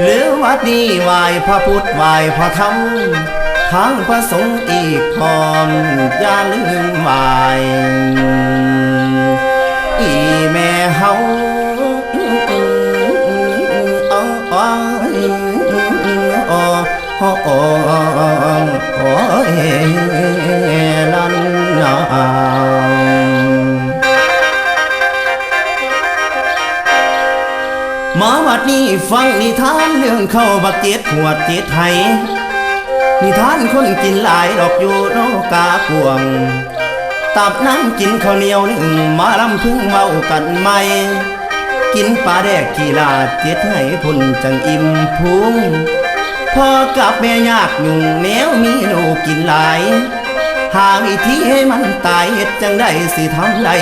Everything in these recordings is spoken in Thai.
หรือวัดนี้ไหวพระพุทธไหวพระธรรมทางพระสงฆ์อีกพร้อมอย่าลืมไหวอีแม่เฮาอ้ออ้ออ้ออ้ออ้ออ้อลันนา ดนี้ฟังนิทานเรื่องเข้าบักเจ็ดหัวดเจ็ดไหนิทานคนกินหลายดอกอยู่โนกาพวง ตับนั่งกินข้าวเหนียวหนึ่งมาลำพึ่งเมากันไหมกินปลาแดกกีฬาเจ็ดให้พุ่นจังอิ่มพุงพ่อกับแม่ยากยุ่งแนวมีหนูกินหลาย หาวิธีให้มันตายเฮ็ดจังได้สิทำได้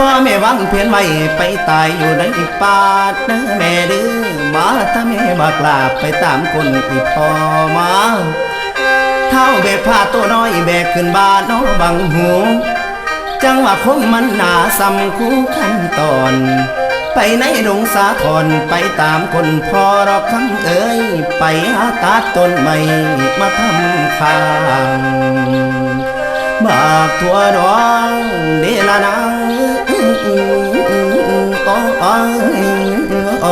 พ่อแม่วังเพียนไว้ไปตายอยู่ในป่าเด้อแม่ดื้อมาถ้าแม่บากลาบไปตามคนที่พ่อมาเท่าแบกผ้าตัวน้อยแบกขึ้นบ้านน้องบังหูจังว่าคงมันหนาซ้ำคู่ขั้นตอน ไปในดงสาทรไปตามคนพอรอกคำเอ้ย ไปหาตัดต้นไม้มาทำข้างบากทั่วดวงเดละนาง โอ้โอ้โอ้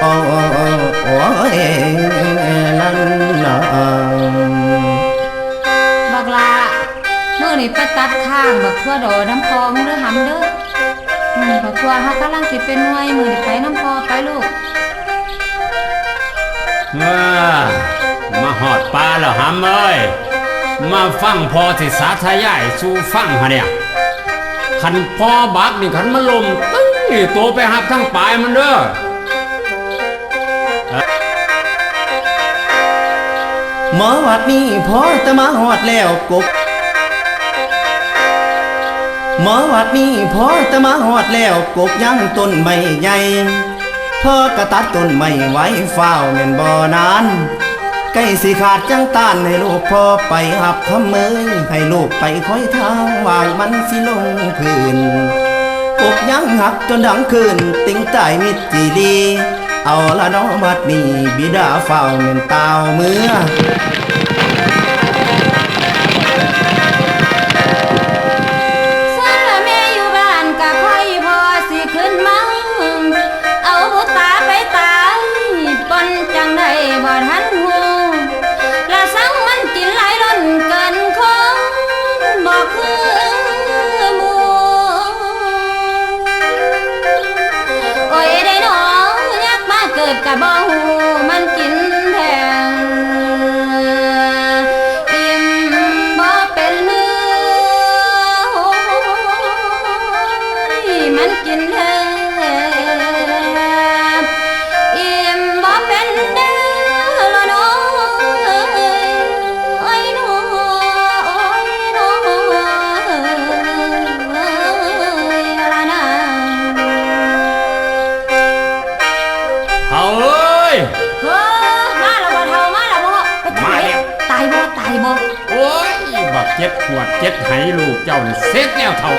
โอ้โอ้ลันนาบักลาเมื่อนี่ไปตัดข้างบักทั่วดอน้ำพองเด้อหำเด้ออืมบักทั่วเฮากำลังสิเป็นหน่วยมือนี่ไปน้ำพอไปลูกเออมาหอดปลาแล้วหำเอ้ย มาฟังพอที่สาธยายสู่ฟังฮะเนี่ย ขันพอบักนี่ขันมาลมตึ้งนี่ตัวไปหักทั้งปลายมันเด้อหมอวัดนี้พอจะมาหอดแล้วกบหมอวัดนี้พอจะมาหอดแล้วกบยังต้นไม่ใหญ่พ่อกระตัดต้นไม่ไว้เฝ้าแม่นบ่อนาน ใกล้สิขาดจังต้านให้ลูกพ่อไปหับทำเมยให้ลูกไปคอยทางวางมันสิลงพื้นกยังหักจนดังคืนติ้งใต้มิตรจีดีเอาละน้องบัดนี้บิดาเฝ้าเม่นตาวเมื่อ เจ็ดขวดเจ็ดไหลูกเจ้านี่เซ็ตแล้วเท่า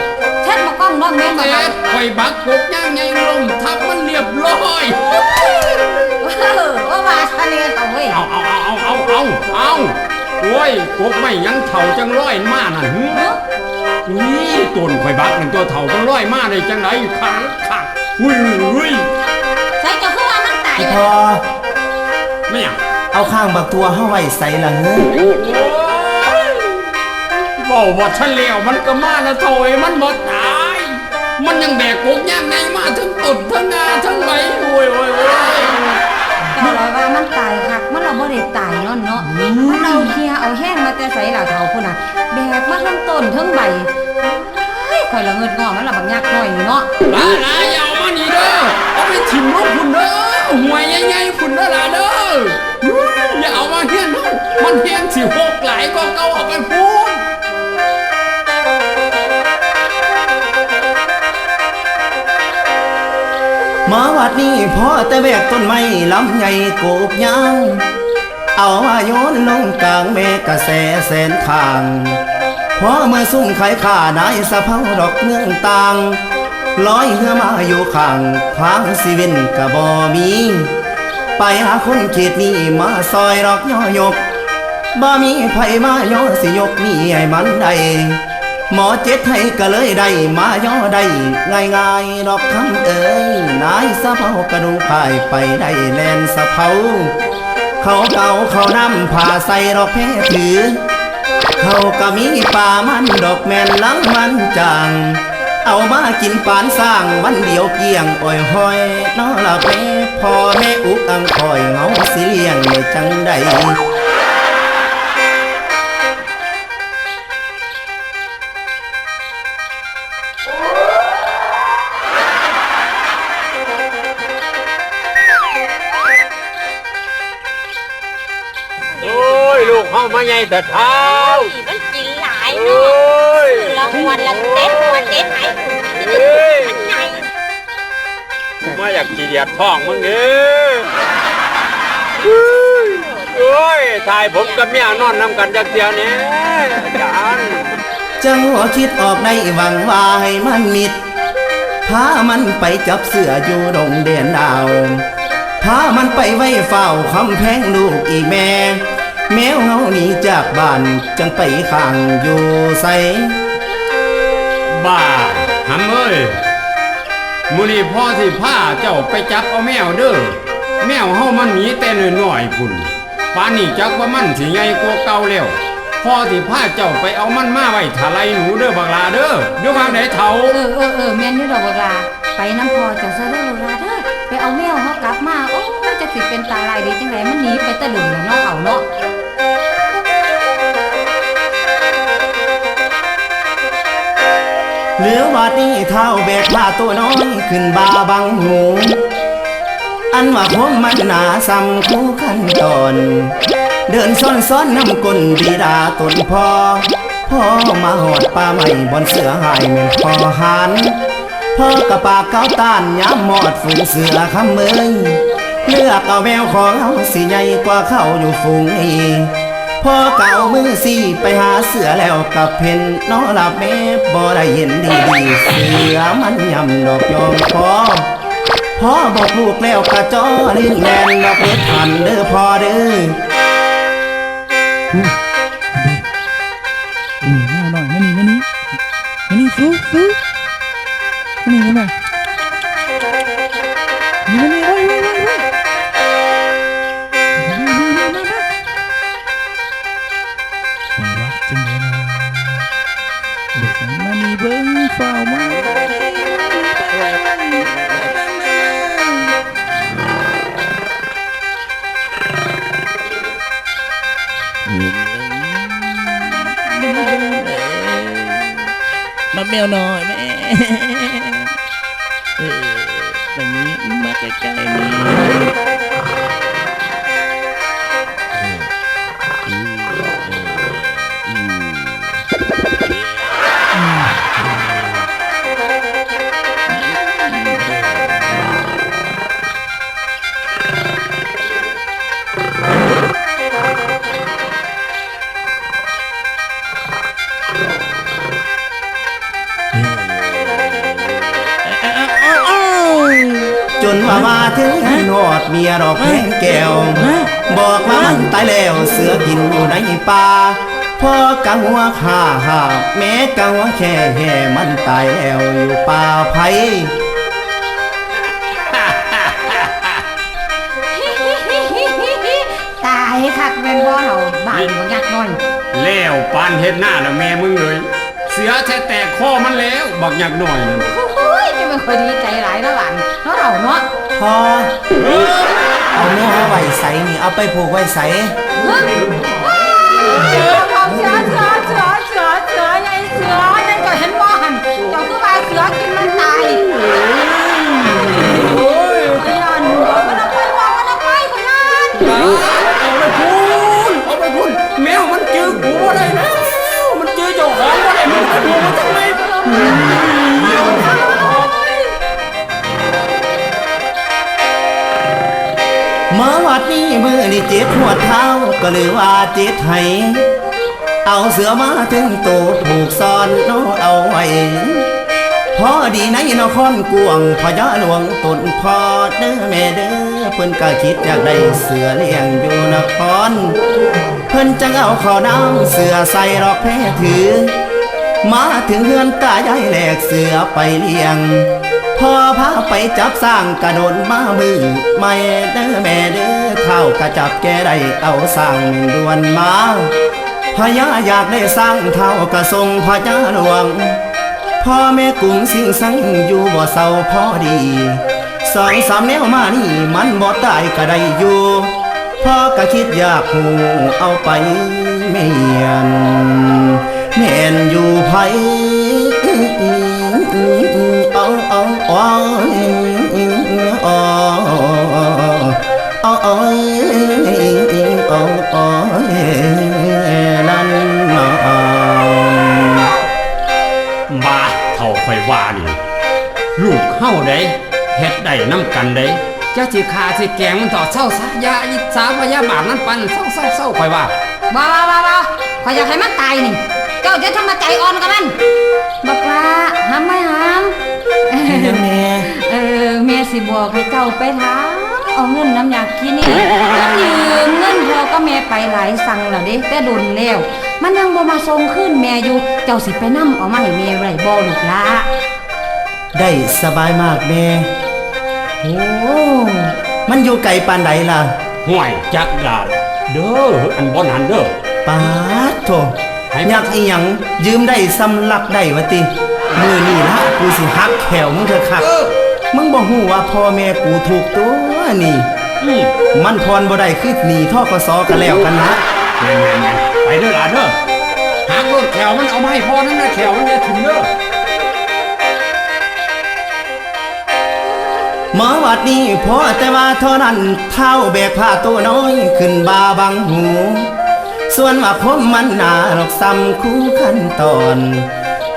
เช็ดบ่กล้องน้องแม่นบ่เซ็ตายตคอยบักกบย่างไงลมทับมันเรียบร้อย เออว่าว่าทะเลต่อเว้ยเอาเอาเอาเอาเอาเอาเอาโอ้ยกบไม่ยังเท่าจังร้อยมาน่ะหึเนาะนี่ต้นข่อยบักหนึ่งตัวเท่าจังร้อยมาได้จังไหนขาขาอุ้ยอุ้ยใส่เจ้าคือว่ามันตายอีอะพอ ไม่อยากเอาข้างบักตัวเฮาไว้ใส่ละเฮ้อบอ กว่าฉันเลี้ยวมันก็มาแล้วโถยมันหมดตาย มันยังแบกกบย่างไงมาทั้งต้นทั้งงาทั้งไหลโอ้ยโอ้ยโอ้ยเจ้าว่าว่ามันตายคักมันเราบ่ได้ตายเนาะเนาะมันเอาเคลียร์เอาแห้งมาแต่ใส่เหล่าเฒ่าพุ่นน่ะแบกมาทั้งต้นทั้งใบเฮ้ยข่อยละเงิดงอมันละบักยักษ์น้อยนี่เนาะลาลาอย่าเอามานี่เด้อเอาไปถิ่มลูกคุณเด้อหวยใหญ่ๆคุณเด้อล่ะเด้ออย่าเอามาเฮียนเนาะมันเฮียนสิหกหลายก็เก่าเอาไปพูด หมาวัดนี้พ่อแต่แบกต้นไม้ลำใหญ่โกบยางเอามาโยนลงกลางเมฆกระแสแสนทางพอเมื่อซุ่มไข่ข่านายสะเพาดอกเมืองต่างลอยเหือมาอยู่ข้างทางสิเวนกะบอมี ไปหาคนเขตนี้มาซอยรอกย่อยกบ่มีไผมาย่อสิยกนี่ให้มันได้ หมอเจ็ดให้ก็เลยได้มาย่อได้ง่ายๆดอกคำเอ้ยนายสะเภากระดูกพายไปได้แลนสะเภาเขาเก่าเขานำผ่าใส่ดอกแพ้ถือ เขาก็มีป่ามันดอกแมนลังมันจางเอามากินปานสร้างวันเดียวเกี่ยงอ่อยห้อยนอละแม่พ่อแม่อุกอังคอยเงาสิเลียงจังใด แต่เท้ามันกินหลายโอเนาะ้ยรางวัลละเต็ดวันเต็ดไหนเฮ้ยมันใหญ่มาอยากขี้เดียดท้องมึงเด้อเฮ้ยโอ้ยทายผมกับเมียนอนนำกันจักเดียวนี้อาจารย์จังหัวคิดออกในหวังว่าให้มันมิดพามันไปจับเสืออยู่ดงเดียนดาวพามันไปไว้เฝ้าคำแพงลูกอีแม่ แมวเฮาหนีจากบ้านจังไปข้างอยู่ใสบ้าหำเอ้ยมื้อนี้พ่อสิพาเจ้าไปจับเอาแมวเด้อแมวเฮามันหนีแต่น้อยๆพุ่นป่านนี้จักว่ามันสิใหญ่กว่าเก่าแล้วพ่อสิพาเจ้าไปเอามันมาไว้ทะไลหนูเด้อบักลาเด้อเดี๋ยววางไหนเฒ่าเออเออเออแม่นอยู่ดอกบักลาไปน้ำพอจังซะเด้อลูกหลาเด้อไปเอาแมวเฮากลับมาโอ้ยจะสิเป็นตาลายดีจังไดมันหนีไปตะลึงแล้วเนาะเอาเนาะ หลือวัดนี้เท่าแบกผ้าตัวน้อยขึ้นบาบังหู อันว่าพวงมันหนาซ้ำคู่ขั้นตอน เดินซ้อนซ้อนน้ำกลนบีดาตนพ่อพ่อมาหอดป่าใหม่บนเสือหายเหมือนพอหันพ่อกระปากเก้าต้านย้ำหมอดฝูงเสือคำเมยเลือกเอาแมวของเขาสิใหญ่กว่าเขาอยู่ฝูงนี้ พ่อเก่ามือสี่ไปหาเสือแล้วกับเพนนอหลับแม่บ่ได้เห็นดีดีเสือมันยำดอกยอมพอพ่อบอกลูกแล้วกระจอลิ้นแลนดอกเบ็ดทันเด้อพ่อเด้ออืมหน่อยมานี่มานี่มานี่สู้สู้มานี่มานี่มา เบิ้งเฝ้ามามาแม จนว่ามาถึงหอดเมียดอกแพงแก้ว บอกว่ามันตายแล้วเสือกินอยู่ในป่าพ่อกังว่าข้าหาแม่กังว่าแค่แห่มันตายแล้วอยู่ป่าไผ่ตายคักแม่นบ่เฮาบ้านบ่ยักน้อยแล้วปานเฮ็ดหน้าแล้วแม่มึงเลย เสือแท้แตกคอมันแล้ว บักหยักหน่อยนั่น โอ้ยจะมันค่อยดีใจหลายนะหลานเนาะเอาเนาะพ่อเอาแม่เอไว้ใส่นี่เอาไปผูกไว้ใส่เฮ้ยเอาเสือเสือเสือเสือเสือใหญ่เสือนั่นก็เห็นบ่หันเจ้าคือว่าเสือกินมันตายโอ้ยขยันบอกมันเอาไปบอกมันเอาไปขยันเอาไปพูนเอาไปพูนแมวมันจื้อกูบ่ได้แล้วมันเจือเจ้าของบ่ได้มันกูมาจังไดม นี้มือนี่เจ็บหัวเท้าก็เลยว่าเจ็บไห้เอาเสือมาถึงตัวผูกซ่อนโนเอาไว้พอดีในนครกวงพญาหลวงตนพอเด้อแม่เด้อเพิ่นก็คิดอยากได้เสือเลี้ยงอยู่นคร เพิ่นจังเอาข้าวน้ำเสือใส่รอกแพ้ถือ มาถึงเฮือนตายายแหลกเสือไปเลี้ยง พอพาไปจับสร้างกระโดนมามือไม่เด้อแม่เด้อเท่ากระจับแกได้เอาสร้างหนึ่งดวนมาพญาอยากได้สร้างเท่ากระทรงพญาหลวงพ่อแม่กุ้งสิงสังอยู่บ่เศร้าพอดีสองสามแนวมานี่มันบ่ได้ก็ได้อยู่พ่อก็คิดอยากหูเอาไปเมียนแม่นอยู่ไผ นั่นเนาะบาเท่าไฟวานี่ลูกเฮาได้เฮ็ดได้น้ำกันได้จะสิขาสิแกงมันต่อเศร้าซะยาอิจฉาพยาบาทนั้นปันเศร้าเศร้าเศร้าไฟว่าบ้าบ้าบ้าบ้าขอยอยากให้มันตายนี่ เจ้าจะทำมาใจอ่อนกับมัน สิบอกให้เจ้าไปถามเอาเงินน้ำยากินนี่มันยืมเงินพอก็แม่ไปหลายสั่งแล้วเด้แต่โดนแล้วมันยังบ่มาส่งขึ้นแม่อยู่ เจ้าสิไปนํเอามาให้แม่ไรบ่ลูกละได้สบายมากแม่โอ้มันอยู่ไกลปานใดล่ะห่วยจักดาดเด้ออันบ่หันเด้อปาดโถให้อยากอีหยังยืมได้สำลักได้วะติมือนี่ละกูสิหักแขวมึงเถอะครับ มึงบอกหูว่าพ่อแม่กูถูกตัวนี่ อืมมันพรบ่ได้คือหนีท่อกสอกันแล้วกันนะ แม่นๆๆไปเด้อหลานเด้อหากรถแขวมันเอามาให้พ่อนั่นนะแขวมันจะถึงเด้อ หมอวัดนี้พอแต่ว่าเท่านั้นเท่าแบกผ้าตัวน้อยขึ้นบาบังหู ส่วนว่าผมมันหนาหรอกซ้ำคู่ขั้นตอน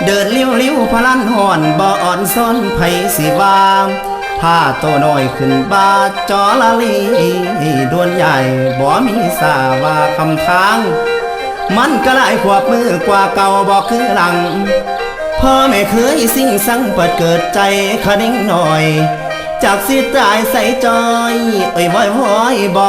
เดินเลี้ยวเลี้ยวพลันห่อนบ่อ่อนซ้อนไผสิวามผ้าโตน้อยขึ้นบาจอละลีดวนใหญ่บ่มีสาว่าคำทาง มันก็หลายขวบมือกว่าเก่าบอกคือหลังพ่อไม่เคยสิ่งสังเปิดเกิดใจคดิ่งหน่อยจากสิตายใส่จอย เอ้ยว้อยว้อยบอ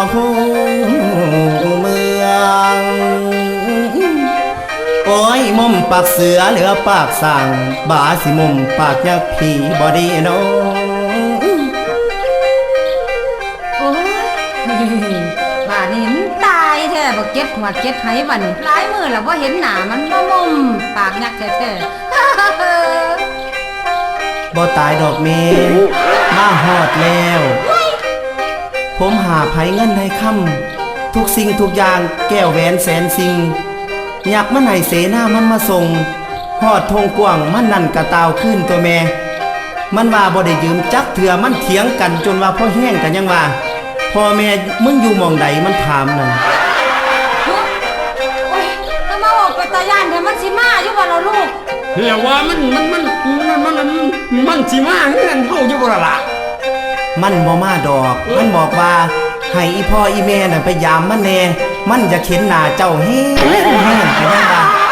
ปากเสือเหลือปากสั่งบาสิมุมปากยักษ์ผีบอดีโนโอ้ยบ้านนี้มันตายแท้บ่เก็บหัวเก็บไหบันี้หลายมือแล้วบ่เห็นหนามันบ่มุมปากยักษ์แท้ๆ บ่ตายดอกเมมาหอดแล้ว ผมหาไผเงินให้ค่ำทุกสิ่งทุกอย่างแก้วแหวนแสนสิ่ง ยากมันให้เสนามันมาส่งหอดทงกว้างมันนั่นกระตาวขึ้นตัวแม่ มันว่าบ่ได้ยืมจักเถื่อมันเถียงกันจนว่าพ่อแห้งกันยังว่าพ่อแม่มึงอยู่หมองใดมันถามนั่นโอ้ยถ้ามาบอกไปตาย่านเดี๋ยวมันสิมาอยู่บ่ล่ะลูกแล้วว่ามันมันมันมันมันมันมันสิมาเงื่อนเฮาอยู่บ่ล่ะล่ะมันบ่มาดอก มันบอกว่า ให้อีพ่ออีแม่น่ะไปยามมันแน่ มันจะเข็นหน้าเจ้าแห้งแห้งไปยังว่า